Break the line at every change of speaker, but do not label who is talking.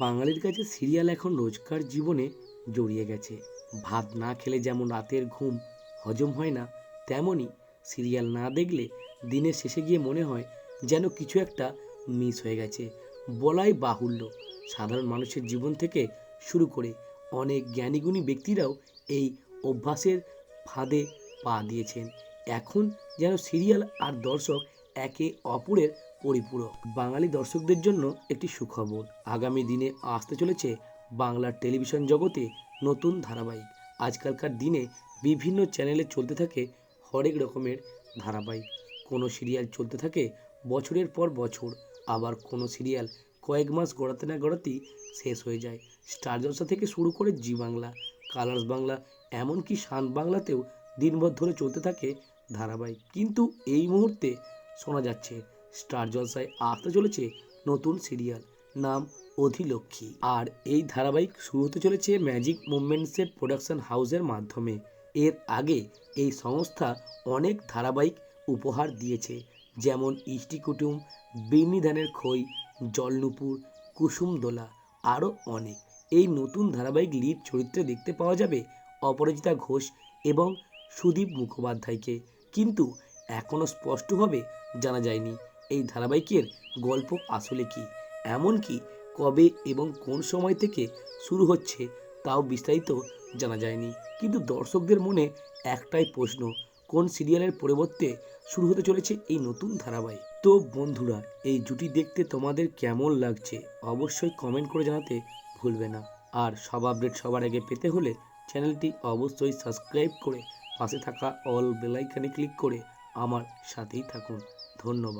বাঙালির কাছে সিরিয়াল এখন রোজকার জীবনে জড়িয়ে গেছে। ভাত না খেলে যেমন রাতের ঘুম হজম হয় না তেমনই সিরিয়াল না দেখলে দিনের শেষে গিয়ে মনে হয় যেন কিছু একটা মিস হয়ে গেছে। বলাই বাহুল্য। সাধারণ মানুষের জীবন থেকে শুরু করে অনেক জ্ঞানীগুণী ব্যক্তিরাও এই অভ্যাসের ফাঁদে পা দিয়েছেন। এখন যেন সিরিয়াল আর দর্শক একে অপরের পরিপূরক। বাঙালি দর্শকদের জন্য একটি সুখবর। আগামী দিনে আসতে চলেছে বাংলার টেলিভিশন জগতে নতুন ধারাবাহিক। আজকালকার দিনে বিভিন্ন চ্যানেলে চলতে থাকে হরেক রকমের ধারাবাহিক। কোনো সিরিয়াল চলতে থাকে বছরের পর বছর। আবার কোনো সিরিয়াল কয়েক মাস গড়াতে না গড়াতেই শেষ হয়ে যায়। স্টার জলসা থেকে শুরু করে জি বাংলা, কালার্স বাংলা, এমনকি শান বাংলাতেও দিনভর ধরে চলতে থাকে ধারাবাহিক। কিন্তু এই মুহূর্তে শোনা যাচ্ছে, স্টার জলসায় আসতে চলেছে নতুন সিরিয়াল, নাম অধিলক্ষ্মী। আর এই ধারাবাহিক শুরু হতে চলেছে ম্যাজিক মুভমেন্টসের প্রোডাকশন হাউসের মাধ্যমে। এর আগে এই সংস্থা অনেক ধারাবাহিক উপহার দিয়েছে, যেমন ইষ্টি কুটুম বিন্নিধানের খই, জলনুপুর, কুসুম দোলা, আরও অনেক। এই নতুন ধারাবাহিক লিড চরিত্রে দেখতে পাওয়া যাবে অপরাজিতা ঘোষ এবং সুদীপ মুখোপাধ্যায়কে। কিন্তু এখনও স্পষ্টভাবে জানা যায়নি এই ধারাবাহিকের গল্প আসলে কি এমনকি কবে এবং কোন সময় থেকে শুরু হচ্ছে তাও বিস্তারিত জানা যায়নি। কিন্তু দর্শকদের মনে একটাই প্রশ্ন, কোন সিরিয়ালের পরিবর্তে শুরু হতে চলেছে এই নতুন ধারাবাহিক? তো বন্ধুরা, এই জুটি দেখতে তোমাদের কেমন লাগছে অবশ্যই কমেন্ট করে জানাতে ভুলবে না। আর সব আপডেট সবার আগে পেতে হলে চ্যানেলটি অবশ্যই সাবস্ক্রাইব করে পাশে থাকা অল বেলাইকানে ক্লিক করে আমার সাথেই থাকুন। ধন্যবাদ।